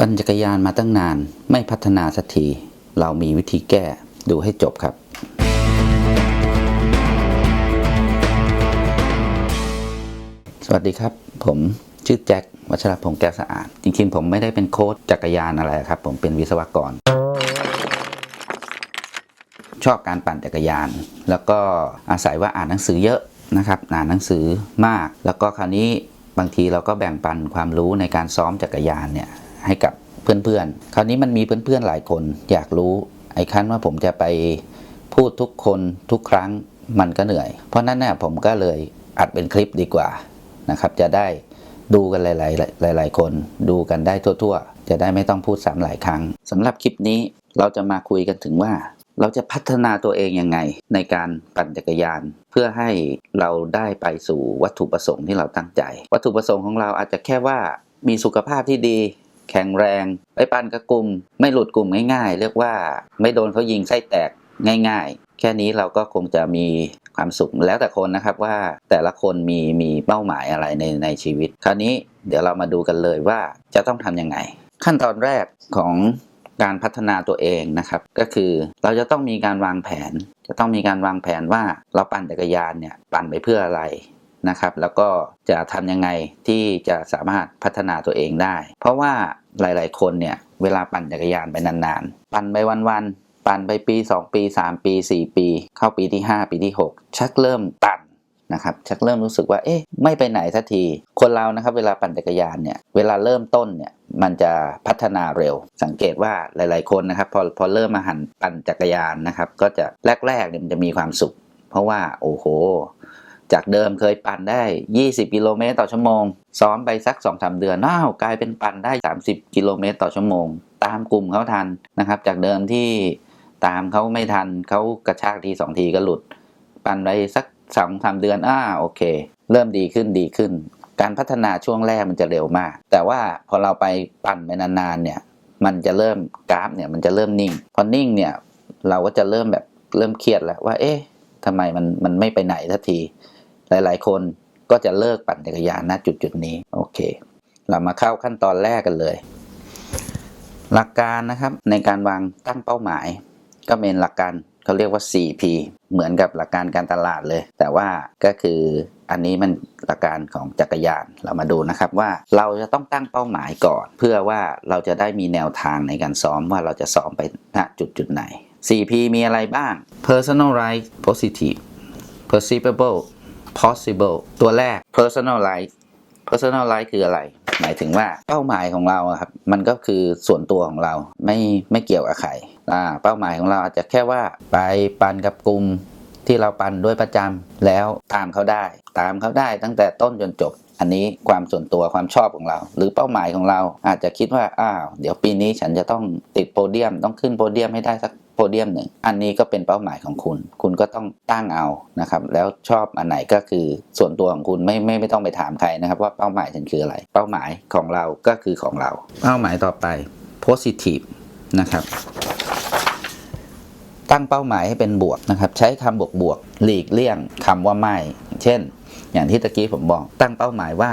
ปั่นจักรยานมาตั้งนานไม่พัฒนาสักที เรามีวิธีแก้ดูให้จบครับ สวัสดีครับ ผมชื่อแจ็ควัชรพงษ์แก้วสะอาด จริงๆ ผมไม่ได้เป็นโค้ชจักรยานอะไรครับ ผมเป็นวิศวกร ชอบการปั่นจักรยาน แล้วก็อาศัยว่าอ่านหนังสือเยอะนะครับอ่านหนังสือมาก แล้วก็คราวนี้บางทีเราก็แบ่งปันความรู้ในการซ้อมจักรยานเนี่ย ให้กับเพื่อนๆ คราวนี้มันมีเพื่อนๆหลายคนอยากรู้ไอ้คั้นว่าผมจะไปพูดทุกคนทุกครั้งมันก็เหนื่อย เพราะนั้นเนี่ยผมก็เลยอัดเป็นคลิปดีกว่านะครับ จะได้ดูกันหลายๆหลาย ๆ คน ดูกันได้ทั่วๆ จะได้ไม่ต้องพูดซ้ำหลายครั้งสำหรับคลิปนี้เราจะมาคุยกันถึงว่า เราจะพัฒนาตัวเองยังไงในการปั่นจักรยาน เพื่อให้เราได้ไปสู่วัตถุประสงค์ที่เราตั้งใจ วัตถุประสงค์ของเราอาจจะแค่ว่ามีสุขภาพที่ดี แข็งแรงไปปั่นกับกลุ่มไม่หลุดกลุ่มง่ายๆ เรียกว่าไม่โดนเขายิงไส้แตกง่าย ๆ แค่นี้เราก็คงจะมีความสุขแล้วแต่คนนะครับว่าแต่ละคนมีมีเป้าหมายอะไรในในชีวิต คราวนี้เดี๋ยวเรามาดูกันเลยว่าจะต้องทำยังไง ขั้นตอนแรกของการพัฒนาตัวเองนะครับ ก็คือเราจะต้องมีการวางแผน จะต้องมีการวางแผนว่าเราปั่นจักรยานเนี่ยปั่นไปเพื่ออะไร นะครับ แล้วก็จะทำยังไงที่จะสามารถพัฒนาตัวเองได้ เพราะว่าหลาย ๆ คนเนี่ยเวลาปั่นจักรยานไปนานๆ ปั่นไปวันๆ ปั่นไปปี 2 ปี 3 ปี 4 ปี เข้าปีที่ 5 ปีที่ 6 ชักเริ่มตันนะครับชักเริ่มรู้สึกว่าเอ๊ะไม่ไปไหนสักที คนเรานะครับเวลาปั่นจักรยานเนี่ยเวลาเริ่มต้นเนี่ยมันจะพัฒนาเร็ว สังเกตว่าหลาย ๆ คนนะครับพอพอเริ่มมาหันปั่นจักรยานนะครับก็จะแรกๆเนี่ยมันจะมีความสุข เพราะว่าโอ้โห จากเดิมเคยปั่นได้ 20 กิโลเมตรต่อชั่วโมง ซ้อมไปสัก 2-3 เดือนน้าวกลายเป็นปั่นได้ 30 กิโลเมตรต่อชั่วโมง ตามกลุ่มเขาทันนะครับ จากเดิมที่ตามเขาไม่ทันเขากระชากทีสองทีก็หลุด ปั่นไปสักสองสามเดือนอ่าโอเค เริ่มดีขึ้นดีขึ้น การพัฒนาช่วงแรกมันจะเร็วมาก แต่ว่าพอเราไปปั่นไปนานๆเนี่ย มันจะเริ่มกราฟเนี่ยมันจะเริ่มนิ่ง พอนิ่งเนี่ยเราก็จะเริ่มแบบเริ่มเครียดแล้วว่า เอ๊ะทำไมมันมันไม่ไปไหนสักที หลายๆ คนก็จะเลิกปั่นจักรยานณจุดจุดนี้ โอเค เรามาเข้าขั้นตอนแรกกันเลย หลักการนะครับในการวางตั้งเป้าหมาย ก็เป็นหลักการเขาเรียกว่า 4P เหมือนกับหลักการการตลาดเลย แต่ว่าก็คืออันนี้มันหลักการของจักรยานเรามาดูนะครับว่าเราจะต้องตั้งเป้าหมายก่อน เพื่อว่าเราจะได้มีแนวทางในการซ้อมว่าเราจะซ้อมไปณจุดจุดไหน 4P มีอะไรบ้าง personalize positive perceivable possible ตัวแรก personalize personalize คืออะไร หมายถึงว่าเป้าหมายของเราครับ มันก็คือส่วนตัวของเราไม่ไม่เกี่ยวกับใครอ่าเป้าหมายของเราอาจจะแค่ว่าไปปั่นกับกลุ่มที่เราปั่นด้วยประจำแล้วตามเขาได้ ตามเขาได้ตั้งแต่ต้นจนจบ อันนี้ความส่วนตัวความชอบของเรา หรือเป้าหมายของเราอาจจะคิดว่าอ้าวเดี๋ยวปีนี้ฉันจะต้องติดโพเดียม ต้องขึ้นโพเดียมให้ได้สัก โพเดียมหนึ่งอันนี้ก็เป็นเป้าหมายของคุณ คุณก็ต้องตั้งเอานะครับ แล้วชอบอันไหนก็คือส่วนตัวของคุณไม่ไม่ไม่ต้องไปถามใครนะครับ ว่าเป้าหมายฉันคืออะไร เป้าหมายของเราก็คือของเรา เป้าหมายต่อไป positive นะครับ ตั้งเป้าหมายให้เป็นบวกนะครับ ใช้คำบวกบวกหลีกเลี่ยงคำว่าไม่ เช่น อย่างที่ตะกี้ผมบอก ตั้งเป้าหมายว่า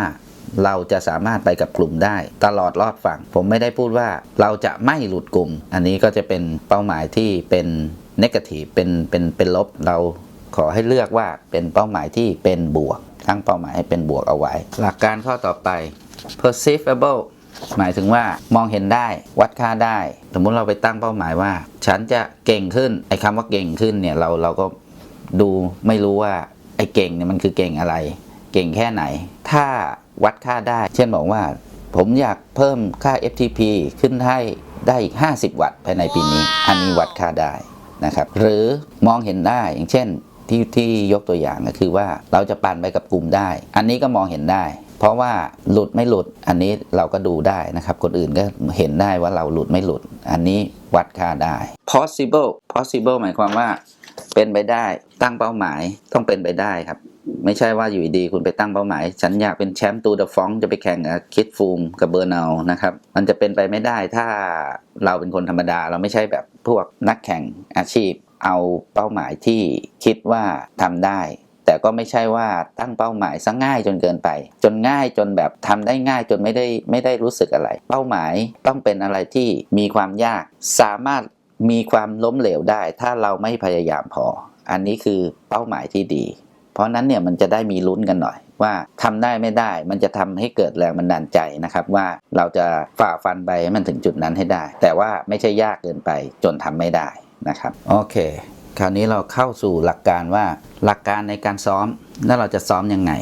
เราจะสามารถไปกับกลุ่มได้ ตลอดรอดฝั่ง ผมไม่ได้พูดว่าเราจะไม่หลุดกลุ่ม อันนี้ก็จะเป็นเป้าหมายที่เป็นนกาทีฟเป็นเป็นเป็นลบเราขอให้เลือกว่าเป็นเป้าหมายที่เป็นบวก ตั้งเป้าหมายให้เป็นบวกเอาไว้ หลักการข้อต่อไป perceivable หมายถึงว่ามองเห็นได้วัดค่าได้ สมมุติเราไปตั้งเป้าหมายว่า ฉันจะเก่งขึ้นไอ้คำว่าเก่งขึ้นเนี่ยเราเราก็ดูไม่รู้ว่าไอ้เก่งเนี่ยมันคือเก่งอะไร เก่งแค่ไหน ถ้า วัดค่าได้ เช่นบอกว่า ผมอยากเพิ่มค่า FTP ขึ้นให้ได้อีก 50 วัตต์ภายในปีนี้ อันนี้วัดค่าได้นะครับ หรือมองเห็นได้อย่างเช่นที่ที่ยกตัวอย่างก็คือว่าเราจะปั่นไปกับกลุ่มได้ อันนี้ก็มองเห็นได้ เพราะว่าหลุดไม่หลุดอันนี้เราก็ดูได้นะครับ คนอื่นก็เห็นได้ว่าเราหลุดไม่หลุด อันนี้วัดค่าได้ possible possible หมายความว่าเป็นไปได้ตั้งเป้าหมายต้องเป็นไปได้ครับ ไม่ใช่ว่าอยู่ดีคุณไปตั้งเป้าหมาย ฉันอยากเป็นแชมป์ตูเดฟองจะไปแข่งกับคิดฟูมกับเบอร์นานะครับ มันจะเป็นไปไม่ได้ถ้าเราเป็นคนธรรมดา เราไม่ใช่แบบพวกนักแข่งอาชีพ เอาเป้าหมายที่คิดว่าทำได้ แต่ก็ไม่ใช่ว่าตั้งเป้าหมายซะง่ายจนเกินไป จนง่ายจนแบบทำได้ง่ายจนไม่ได้ไม่ได้รู้สึกอะไร เป้าหมายต้องเป็นอะไรที่มีความยาก สามารถมีความล้มเหลวได้ ถ้าเราไม่พยายามพอ อันนี้คือเป้าหมายที่ดี เพราะนั้นเนี่ยมันจะได้มีลุ้นกันหน่อยว่าทำได้ไม่ได้มันจะทำให้เกิดแรงบันดาลใจนะครับว่าเราจะฝ่าฟันไปให้มันถึงจุดนั้นให้ได้ แต่ว่าไม่ใช่ยากเกินไปจนทำไม่ได้นะครับโอเค คราวนี้เราเข้าสู่หลักการว่าหลักการในการซ้อมแล้วเราจะซ้อมยังไง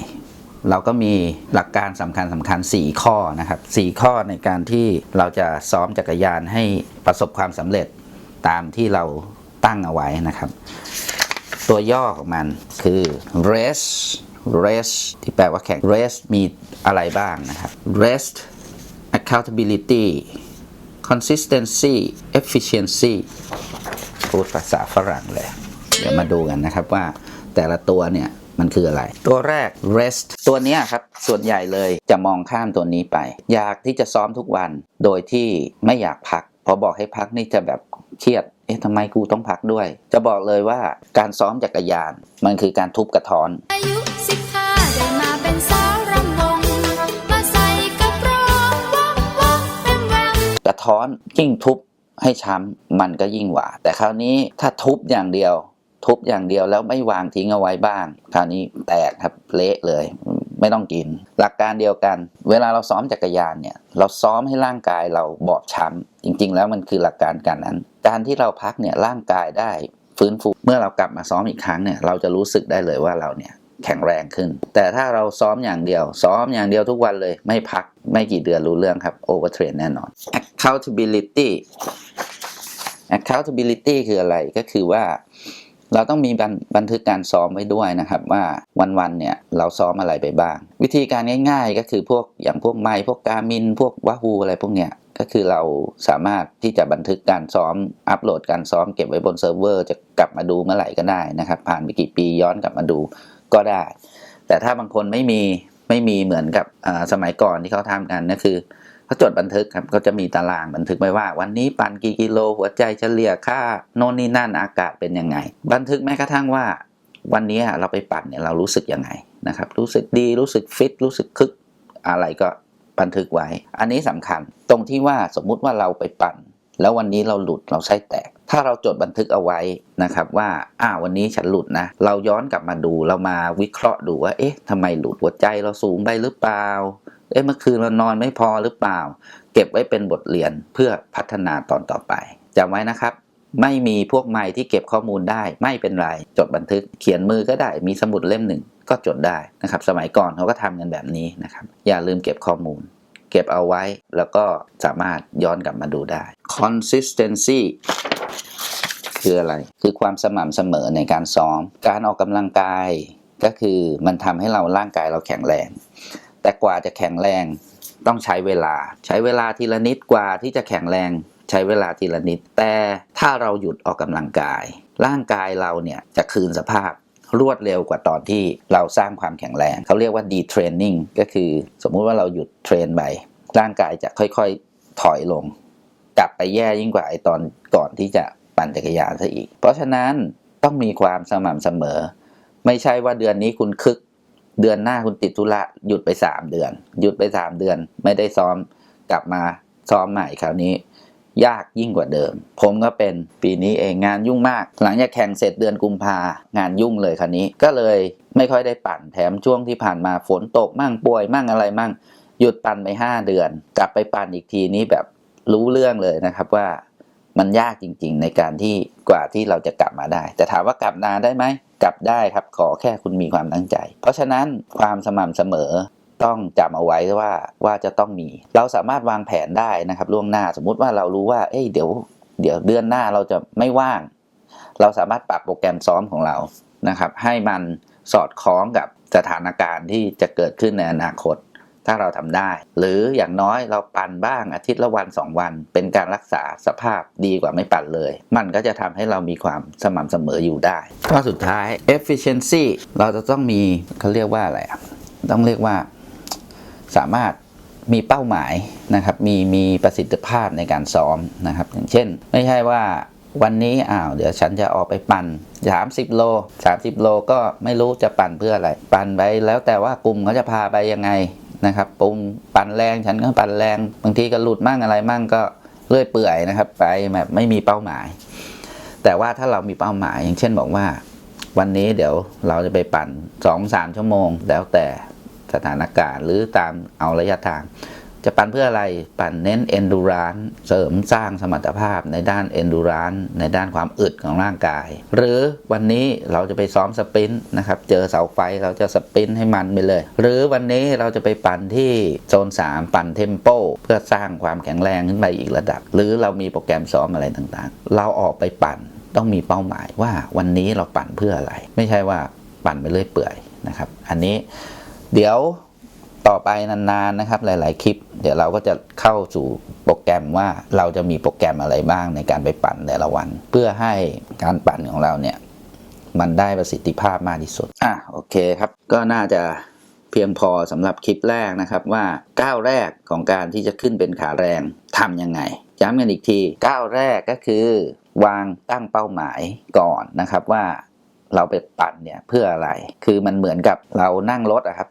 เราก็มีหลักการสำคัญสำคัญ 4 ข้อนะครับ4ข้อในการที่เราจะซ้อมจักรยานให้ประสบความสำเร็จตามที่เราตั้งเอาไว้นะครับ ตัวย่อของมันคือ rest rest ที่แปลว่าแข่ง rest มีอะไรบ้างนะครับ rest accountability consistency efficiency พูดภาษาฝรั่งเลย เดี๋ยวมาดูกันนะครับว่าแต่ละตัวเนี่ยมันคืออะไร ตัวแรก rest ตัวนี้ครับ ส่วนใหญ่เลยจะมองข้ามตัวนี้ไป อยากที่จะซ้อมทุกวัน โดยที่ไม่อยากพัก พอบอกให้พักนี่จะแบบเครียด อ๊ะทำไมกูต้องพักด้วย จะบอกเลยว่าการซ้อมจักรยาน มันคือการทุบกระท้อนอายุสิบห้าได้มาเป็นสาวรำวงมาใส่กระโปรงวงวงแวมแวมกระท้อนยิ่งทุบให้ช้ำมันก็ยิ่งหวาแต่คราวนี้ถ้าทุบอย่างเดียว ทุบอย่างเดียวแล้วไม่วางทิ้งเอาไว้บ้าง คราวนี้แตกครับเละเลย ไม่ต้องกิน หลักการเดียวกัน เวลาเราซ้อมจักรยานเนี่ยเราซ้อมให้ร่างกายเราบอบช้ำจริง ๆ แล้วมันคือหลักการการนั้น การที่เราพักเนี่ยร่างกายได้ฟื้นฟูเมื่อเรากลับมาซ้อมอีกครั้งเนี่ยเราจะรู้สึกได้เลยว่าเราเนี่ยแข็งแรงขึ้น แต่ถ้าเราซ้อมอย่างเดียว ซ้อมอย่างเดียวทุกวันเลย ไม่พักไม่กี่เดือนรู้เรื่องครับ overtrain แน่นอน accountability accountability คืออะไรก็คือว่า เราต้องมีบันบนทึกการซ้อมไว้ด้วยนะครับว่าวันๆเนี่ยเราซ้อมอะไรไปบ้าง วิธีการง่าย ๆ ก็คือพวกอย่างพวกไมพวกกามินพวกวาฮูอะไรพวกเนี้ยก็คือเราสามารถที่จะบันทึกการซ้อมอัปโหลดการซ้อมเก็บไว้บนเซิร์ฟเวอร์จะกลับมาดูเมื่อไหร่ก็ได้นะครับ ผ่านไปกี่ปีย้อนกลับมาดูก็ได้ แต่ถ้าบางคนไม่มีไม่มีเหมือนกับสมัยก่อนที่เขาทำกันก็คือ เขาจดบันทึกครับก็จะมีตารางบันทึกไว้ว่า วันนี้ปั่นกี่กิโลหัวใจเฉลี่ยค่าโน่นนี่นั่นอากาศเป็นยังไง บันทึกแม้กระทั่งว่า วันนี้เราไปปั่นเนี่ยเรารู้สึกยังไงนะครับรู้สึกดีรู้สึกฟิตรู้สึกคึกอะไรก็บันทึกไว้ อันนี้สำคัญตรงที่ว่าสมมุติว่าเราไปปั่น แล้ววันนี้เราหลุดเราไส้แตก ถ้าเราจดบันทึกเอาไว้นะครับว่าอ้าววันนี้ฉันหลุดนะ เราย้อนกลับมาดูเรามาวิเคราะห์ดูว่าเอ๊ะทำไมหลุดหัวใจเราสูงไปหรือเปล่า เอ๊ะเมื่อคืนเรานอนไม่พอหรือเปล่า เก็บไว้เป็นบทเรียนเพื่อพัฒนาตอนต่อไปจำไว้นะครับ ไม่มีพวกไม้ที่เก็บข้อมูลได้ไม่เป็นไร จดบันทึกเขียนมือก็ได้มีสมุดเล่มหนึ่งก็จดได้นะครับ สมัยก่อนเขาก็ทำกันแบบนี้นะครับ อย่าลืมเก็บข้อมูล เก็บเอาไว้แล้วก็สามารถย้อนกลับมาดูได้ consistency คืออะไร คือความสม่ำเสมอในการซ้อม การออกกำลังกายก็คือมันทำให้เราร่างกายเราแข็งแรง แต่กว่าจะแข็งแรงต้องใช้เวลา ใช้เวลาทีละนิดกว่าที่จะแข็งแรง ใช้เวลาทีละนิด แต่ถ้าเราหยุดออกกำลังกาย ร่างกายเราเนี่ยจะคืนสภาพรวดเร็วกว่าตอนที่เราสร้างความแข็งแรง เขาเรียกว่า detraining ก็คือสมมุติว่าเราหยุดเทรนไปร่างกายจะค่อยๆถอยลง กลับไปแย่ยิ่งกว่าไอตอนก่อนที่จะปั่นจักรยานซะอีก เพราะฉะนั้นต้องมีความสม่ำเสมอ ไม่ใช่ว่าเดือนนี้คุณคึก เดือนหน้าคุณติดธุระหยุดไปสามเดือน หยุดไปสามเดือน ไม่ได้ซ้อมกลับมาซ้อมใหม่คราวนี้ ยากยิ่งกว่าเดิม ผมก็เป็นปีนี้เองงานยุ่งมาก หลังจากแข่งเสร็จเดือนกุมภางานยุ่งเลยคราวนี้ ก็เลยไม่ค่อยได้ปั่นแถมช่วงที่ผ่านมาฝนตกมั่งป่วยมั่งอะไรมั่ง หยุดปั่นไปห้าเดือน กลับไปปั่นอีกทีนี้แบบรู้เรื่องเลยนะครับว่า มันยากจริง ๆ ในการที่กว่าที่เราจะกลับมาได้ แต่ถามว่ากลับมานได้ไหมกลับได้ครับขอแค่คุณมีความตั้งใจ เพราะฉะนั้นความสม่ำเสมอต้องจำเอาไว้ว่าว่าจะต้องมี เราสามารถวางแผนได้นะครับล่วงหน้าสมมุติว่าเรารู้ว่า เอ้ยเดี๋ยว เดี๋ยวเดือนหน้าเราจะไม่ว่าง เราสามารถปรับโปรแกรมซ้อมของเรานะครับ ให้มันสอดคล้องกับสถานการณ์ที่จะเกิดขึ้นในอนาคต ถ้าเราทำได้ หรืออย่างน้อยเราปั่นบ้างอาทิตย์ละวันสองวัน เป็นการรักษาสภาพดีกว่าไม่ปั่นเลย มันก็จะทำให้เรามีความสม่ำเสมออยู่ได้ข้อสุดท้าย efficiency เราจะต้องมีเขาเรียกว่าอะไรต้องเรียกว่าสามารถมีเป้าหมายนะครับ มีมีประสิทธิภาพในการซ้อมนะครับ อย่างเช่น ไม่ใช่ว่าวันนี้อ้าวเดี๋ยวฉันจะออกไปปั่น 30 โล 30 โลก็ไม่รู้จะปั่นเพื่ออะไร ปั่นไปแล้วแต่ว่ากลุ่มเขาจะพาไปยังไง นะครับปุ่มปั่นแรงฉันก็ปั่นแรงบางทีก็หลุดมั่งอะไรมั่งก็เลื่อยเปื่อยนะครับ ไปแบบไม่มีเป้าหมาย แต่ว่าถ้าเรามีเป้าหมาย อย่างเช่นบอกว่า วันนี้เดี๋ยวเราจะไปปั่น2-3ชั่วโมง แล้วแต่สถานการณ์หรือตามเอาระยะทาง จะปั่นเพื่ออะไร ปั่นเน้น endurance เสริมสร้างสมรรถภาพในด้าน endurance ในด้านความอึดของร่างกาย หรือวันนี้เราจะไปซ้อมสปรินต์นะครับ เจอเสาไฟเราจะสปรินต์ให้มันไปเลย หรือวันนี้เราจะไปปั่นที่โซน 3 ปั่นเทมโปเพื่อสร้างความแข็งแรงขึ้นไปอีกระดับ หรือเรามีโปรแกรมซ้อมอะไรต่างๆ เราออกไปปั่นต้องมีเป้าหมายว่าวันนี้เราปั่นเพื่ออะไร ไม่ใช่ว่าปั่นไปเรื่อยเปื่อยนะครับ อันนี้เดี๋ยว ต่อไปนานๆนะครับหลาย ๆ คลิป เดี๋ยวเราก็จะเข้าสู่โปรแกรมว่าเราจะมีโปรแกรมอะไรบ้างในการไปปั่นแต่ละวัน เพื่อให้การปั่นของเราเนี่ยมันได้ประสิทธิภาพมากที่สุดอะโอเคครับก็น่าจะเพียงพอสำหรับคลิปแรกนะครับว่าก้าวแรกของการที่จะขึ้นเป็นขาแรงทำยังไงย้ำกันอีกทีก้าวแรกก็คือ วางตั้งเป้าหมายก่อนนะครับว่าเราไปปั่นเนี่ยเพื่ออะไร คือมันเหมือนกับเรานั่งรถอะครับ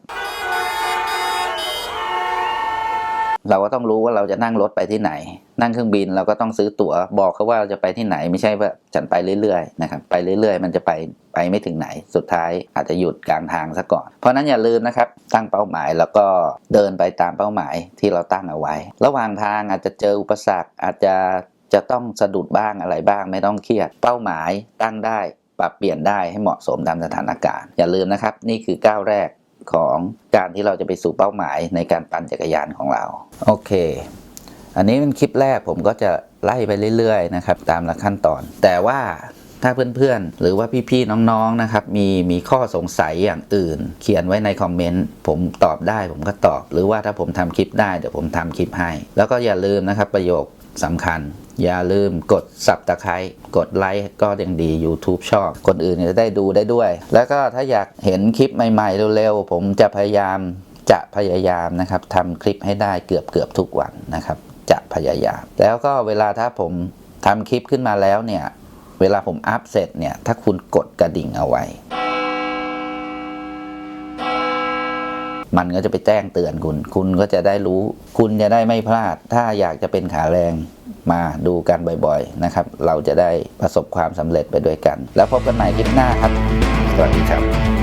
เราก็ต้องรู้ว่าเราจะนั่งรถไปที่ไหน นั่งเครื่องบินเราก็ต้องซื้อตั๋วบอกเขาว่าเราจะไปที่ไหน ไม่ใช่ว่าฉันไปเรื่อยๆนะครับไปเรื่อย ๆ มันจะไปไปไม่ถึงไหน สุดท้ายอาจจะหยุดกลางทางซะก่อน เพราะฉะนั้นอย่าลืมนะครับตั้งเป้าหมายแล้วก็เดินไปตามเป้าหมายที่เราตั้งเอาไว้ ระหว่างทางอาจจะเจออุปสรรคอาจจะจะต้องสะดุดบ้างอะไรบ้างไม่ต้องเครียด เป้าหมายตั้งได้ปรับเปลี่ยนได้ให้เหมาะสมตามสถานการณ์ อย่าลืมนะครับ นี่คือก้าวแรก ของการที่เราจะไปสู่เป้าหมายในการปั่นจักรยานของเรา โอเค อันนี้เป็นคลิปแรกผมก็จะไล่ไปเรื่อยๆนะครับตามละขั้นตอน แต่ว่าถ้าเพื่อนๆ หรือว่าพี่ๆ น้องๆ นะครับ มีมีข้อสงสัยอย่างอื่น เขียนไว้ในคอมเมนต์ ผมตอบได้ผมก็ตอบ หรือว่าถ้าผมทำคลิปได้ เดี๋ยวผมทำคลิปให้ แล้วก็อย่าลืมนะครับประโยค สำคัญ อย่าลืมกดสับตะไคร้กดไลค์ก็ยังดี YouTube ชอบ คนอื่นจะได้ดูได้ด้วย แล้วก็ถ้าอยากเห็นคลิปใหม่ ๆ เร็วๆ ผมจะพยายามจะพยายามนะครับทำคลิปให้ได้เกือบเกือบทุกวันนะครับ จะพยายาม แล้วก็เวลาถ้าผมทำคลิปขึ้นมาแล้วเนี่ย เวลาผมอัพเสร็จเนี่ย ถ้าคุณกดกระดิ่งเอาไว้ มันก็จะไปแจ้งเตือนคุณ คุณก็จะได้รู้ คุณจะได้ไม่พลาด ถ้าอยากจะเป็นขาแรงมาดูกันบ่อยๆนะครับ เราจะได้ประสบความสำเร็จไปด้วยกัน แล้วพบกันใหม่คลิปหน้าครับ สวัสดีครับ